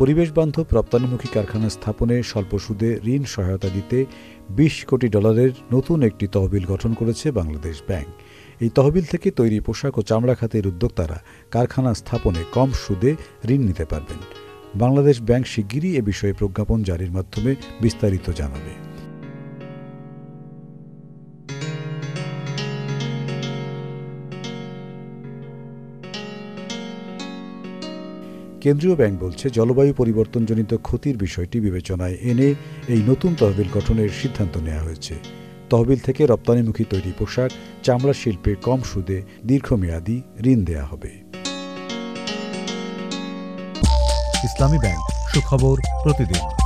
পরিবেশ বান্ধব রপ্তানিমুখী কারখানা স্থাপনে স্বল্প সুদে ঋণ সহায়তা দিতে বিশ কোটি ডলারের নতুন একটি তহবিল গঠন করেছে বাংলাদেশ ব্যাংক। এই তহবিল থেকে তৈরি পোশাক ও চামড়া খাতের উদ্যোক্তারা কারখানা স্থাপনে কম সুদে ঋণ নিতে পারবেন। বাংলাদেশ ব্যাংক শিগগিরই এ বিষয়ে প্রজ্ঞাপন জারির মাধ্যমে বিস্তারিত জানাবে। কেন্দ্রীয় ব্যাংক বলছে, জলবায়ু পরিবর্তনজনিত ক্ষতির বিষয়টি বিবেচনায় এনে এই নতুন তহবিল গঠনের সিদ্ধান্ত নেওয়া হয়েছে। তহবিল থেকে রপ্তানিমুখী তৈরি পোশাক, চামড়া শিল্পে কম সুদে দীর্ঘমেয়াদী ঋণ দেয়া হবে। ইসলামী ব্যাংক, সুখবর প্রতিদিন।